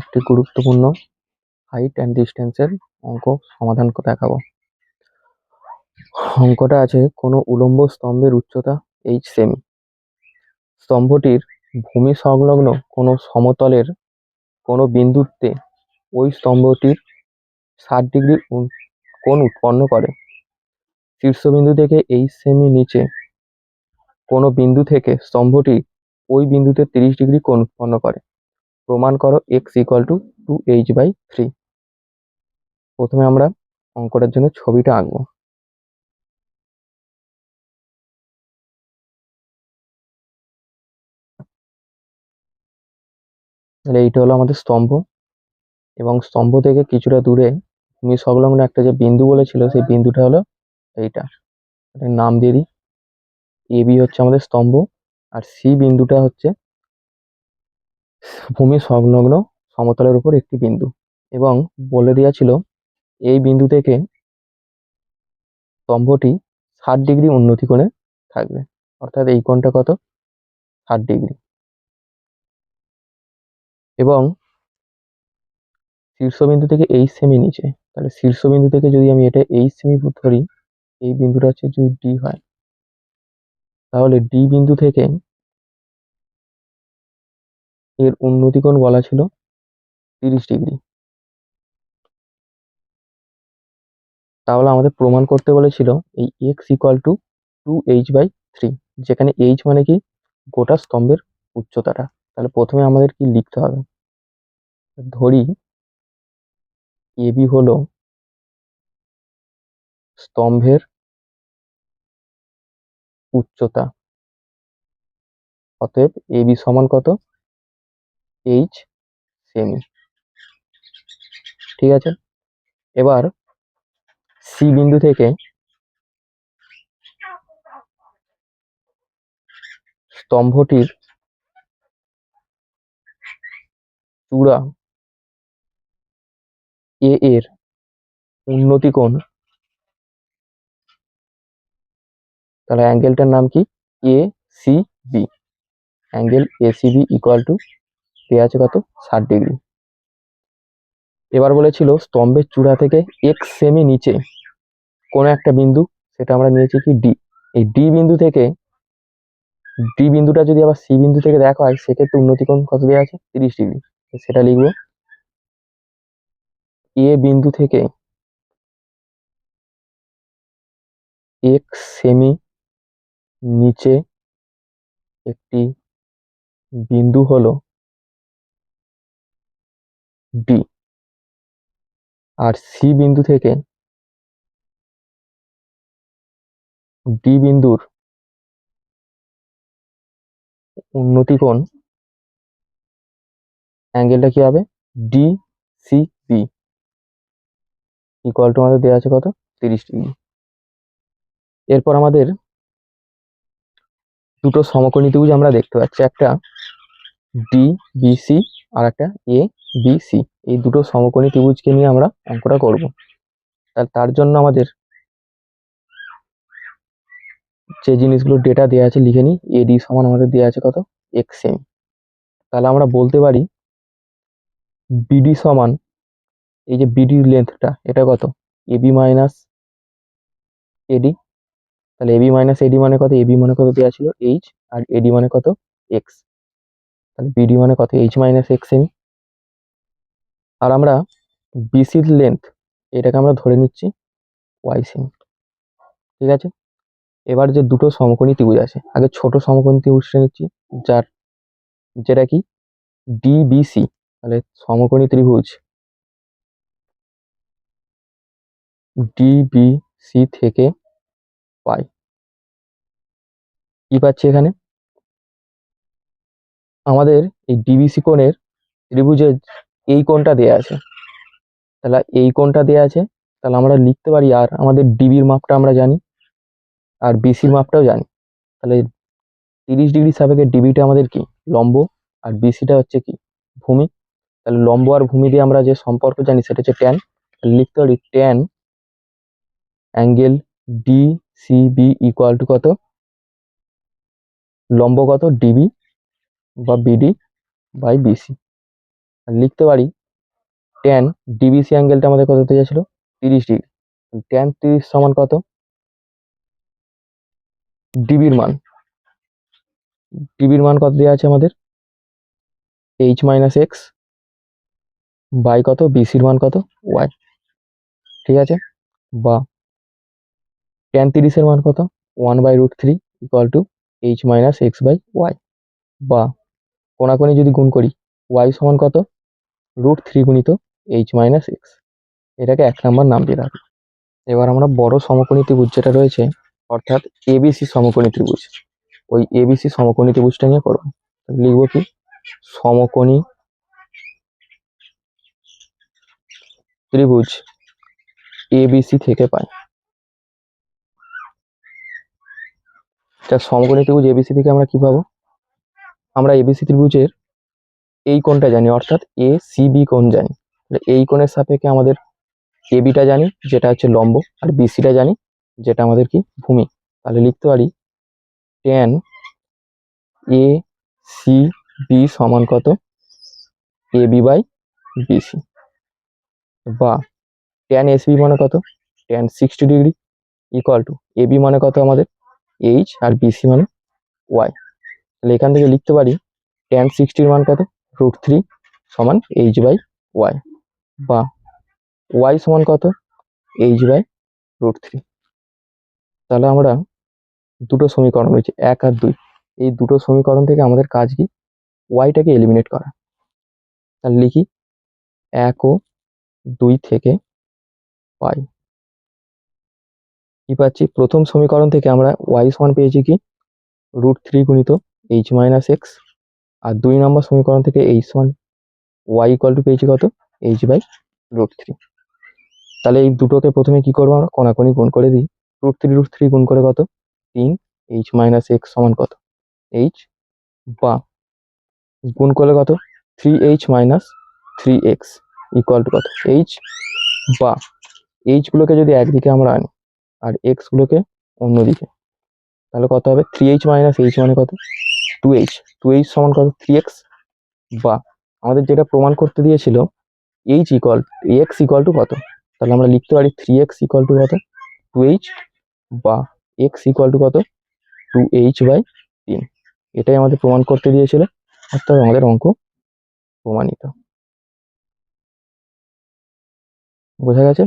একটি গুরুত্বপূর্ণ height and ডিস্টেন্সের অঙ্ক সমাধান দেখাবো। অঙ্কটা আছে কোনো উলম্ব স্তম্ভের উচ্চতা এইচ সেমি স্তম্ভটির ভূমি সংলগ্ন কোনো সমতলের কোনো বিন্দুতে ওই স্তম্ভটির ষাট ডিগ্রি কোণ উৎপন্ন করে। শীর্ষবিন্দু থেকে এইচ সেমি নিচে কোনো বিন্দু থেকে স্তম্ভটি ওই বিন্দুতে তিরিশ ডিগ্রি কোণ উৎপন্ন করে। প্রমাণ করো X equal to two H by three প্রথমে আমরা অঙ্কটার জন্য ছবিটা আঁকবো। তাহলে এইটা হলো আমাদের স্তম্ভ। এবং স্তম্ভ থেকে কিছুটা দূরে ভূমি সংলগ্ন একটা যে বিন্দু বলেছিল, সেই বিন্দুটা হলো এইটা। নাম দিয়ে দিই। এ বি হচ্ছে আমাদের স্তম্ভ, আর সি বিন্দুটা হচ্ছে ভূমি সংলগ্ন সমতলের উপর একটি বিন্দু এবং বলে দেওয়া ছিল, এই বিন্দু থেকে স্তম্ভটি ষাট ডিগ্রি উন্নতি কোণে থাকবে। অর্থাৎ এই কোণটা কত? ষাট ডিগ্রি। এবং শীর্ষবিন্দু থেকে এইচ সেমি নিচে। তাহলে শীর্ষবিন্দু থেকে যদি আমি এটা এইচ সেমি ধরি, এই বিন্দুটা হচ্ছে যদি ডি হয়, তাহলে ডি বিন্দু থেকে এর উন্নতি কোণ বলা ছিল? তিরিশ ডিগ্রি। তাহলে আমাদের প্রমাণ করতে বলেছিল এই X equal to two H by three যেখানে এইচ মানে কি? গোটা স্তম্ভের উচ্চতাটা। তাহলে প্রথমে আমাদের কি লিখতে হবে? ধরি এবি হলো স্তম্ভের উচ্চতা। অতএব এবি সমান কত? এইচ সেমি ঠিক আছে? এবার সি বিন্দু থেকে স্তম্ভটির চূড়া এ এর উন্নতি কোণ। তাহলে অ্যাঙ্গেলটার নাম কি? A C B angle A C B equal to দেওয়া আছে কত? ষাট ডিগ্রি এবার বলেছিল স্তম্ভের চূড়া থেকে এক সেমি নিচে কোনো একটা বিন্দু, সেটা আমরা নিয়েছি কি ডি এই ডি বিন্দু থেকে ডি বিন্দুটা যদি আবার সি বিন্দু থেকে দেখা হয়, সেক্ষেত্রে উন্নতি কোণ কত দেওয়া আছে? তিরিশ ডিগ্রি সেটা লিখব। এ বিন্দু থেকে এক সেমি নিচে একটি বিন্দু হলো ডি আর সি বিন্দু থেকে ডি বিন্দুর উন্নতি কোণ অ্যাঙ্গেলটা কি হবে? D C B equal to আমাদের দেওয়া আছে কত? তিরিশ ডিগ্রি। এরপর আমাদের দুটো সমকোণী ত্রিভুজ আমরা দেখতে পাচ্ছি। একটা ডি বি সি আর একটা এ বি সি এই দুটো সমকোণী ত্রিভুজকে নিয়ে আমরা অঙ্কটা করব। তার তার জন্য আমাদের যে জিনিসগুলো ডেটা দেওয়া আছে লিখে নিই। এডি সমান আমাদের দেওয়া আছে কত? এক্স এম তাহলে আমরা বলতে পারি বিডি সমান এই যে বিডির লেন্থটা এটা কত? এবি মাইনাস এডি তাহলে এবি মাইনাস এডি মানে কত? এবি মানে কত দেওয়া ছিল? এইচ আর এডি মানে কত? এক্স তাহলে বিডি মানে কত? এইচ মাইনাস এক্স এম আর আমরা বিসির লেন্থ এটাকে আমরা ধরে নিচ্ছি ওয়াই সেমি ঠিক আছে? এবার যে দুটো সমকোণী ত্রিভুজ আছে, আগে ছোট সমকোণী ত্রিভুজটা নিচ্ছি, যার, যেটা কি? ডিবিসি তাহলে সমকোণী ত্রিভুজ ডিবিসি থেকে পাই কি পাচ্ছি এখানে? আমাদের এই ডিবিসি কোণের ত্রিভুজের এই কোণটা দেয়া আছে। তাহলে এই কোণটা দেয়া আছে, তাহলে আমরা লিখতে পারি আর আমাদের ডিবির মাপটা আমরা জানি আর বিসির মাপটাও জানি। তাহলে তিরিশ ডিগ্রি সাপেক্ষে ডিবিটা আমাদের কি? লম্ব আর বিসিটা হচ্ছে কি? ভূমি। তাহলে লম্ব আর ভূমি দিয়ে আমরা যে সম্পর্ক জানি সেটা হচ্ছে ট্যান লিখতে পারি tan angle D C B equal to কত? লম্ব কত? ডিবি বা বিডি বাই বিসি আর লিখতে পারি ট্যান ডিবিসি অ্যাঙ্গেলটা আমাদের কত দেওয়া ছিল তিরিশ ডিগ্রি ট্যান তিরিশ সমান কত? ডিবির মান। ডিবির মান কত দেওয়া আছে আমাদের? এইচ মাইনাস এক্স বাই কত? বিসির মান কত? ওয়াই ঠিক আছে? বা ট্যান তিরিশের মান কত? One by root three equal to H minus X by Y বা কোনাকোনি যদি গুণ করি ওয়াই সমান কত? রুট থ্রি গুণিত এইচ মাইনাস এক্স এটাকে এক নম্বর নাম দিয়ে রাখি এবার আমরা বড় সমকোণী ত্রিভুজ যেটা রয়েছে, অর্থাৎ এবিসি সমকোণী ত্রিভুজ। ওই এবিসি সমকোণী ত্রিভুজটা নিয়ে করব। লিখব কি? সমকোণী ত্রিভুজ এবিসি থেকে পাই। তা সমকোণী ত্রিভুজ এবিসি থেকে আমরা কি পাবো? আমরা এবিসি ত্রিভুজের এই কোণটা জানি, অর্থাৎ এ সি বি কোণ জানি। এই কোণের সাপেক্ষে আমাদের এবিটা জানি, যেটা হচ্ছে লম্ব, আর বিসিটা জানি, যেটা আমাদের কি? ভূমি। তাহলে লিখতে পারি টেন এ সি বি সমান কত? এ বি বাই বিসি বা টেন এস বি মানে কত? Tan sixty degree equal to A B মানে কত আমাদের? এইচ আর বিসি মানে ওয়াই তাহলে এখান থেকে লিখতে পারি টেন সিক্সটির মান কত? রুট থ্রি সমান এইচ বাই ওয়াই বা ওয়াই সমান কত? এইচ বাই রুট থ্রি তাহলে আমরা দুটো সমীকরণ রয়েছে এক আর দুই। এই দুটো সমীকরণ থেকে আমাদের কাজ কি? ওয়াইটাকে এলিমিনেট করা। তাহলে লিখি এক ও দুই থেকে পাই কি পাচ্ছি? প্রথম সমীকরণ থেকে আমরা ওয়াই সমান পেয়েছি কি? রুট থ্রি গুণিত এইচ মাইনাস এক্স আর দুই নম্বর সমীকরণ থেকে এইচ সমান ওয়াই ইকুয়াল টু পেয়েছি কত? এইচ বাই রুট থ্রি তাহলে এই দুটোকে প্রথমে কি করব আমরা? কোনাকুনি গুণ করে দিই। রুট থ্রি রুট থ্রি গুণ করে কত? তিন। এইচ মাইনাস এক্স সমান কত? এইচ বা গুণ করলে কত? Three H minus three X equal to কত? এইচ বা এইচগুলোকে যদি একদিকে আমরা আনি আর এক্সগুলোকে অন্যদিকে, তাহলে কত হবে? থ্রি এইচ মাইনাস এইচ মানে কত? টু এইচ টু এইচ সমান কত? থ্রি এক্স বা আমাদের যেটা প্রমাণ করতে দিয়েছিল H equal X equal to কত? তাহলে আমরা লিখতে পারি থ্রি এক্স ইকুয়াল টু কত? টু এইচ বা এক্স ইকুয়াল টু কত? টু এইচ বাই তিন। এটাই আমাদের প্রমাণ করতে দিয়েছিল, অর্থাৎ আমাদের অঙ্ক প্রমাণিত। বোঝা গেছে?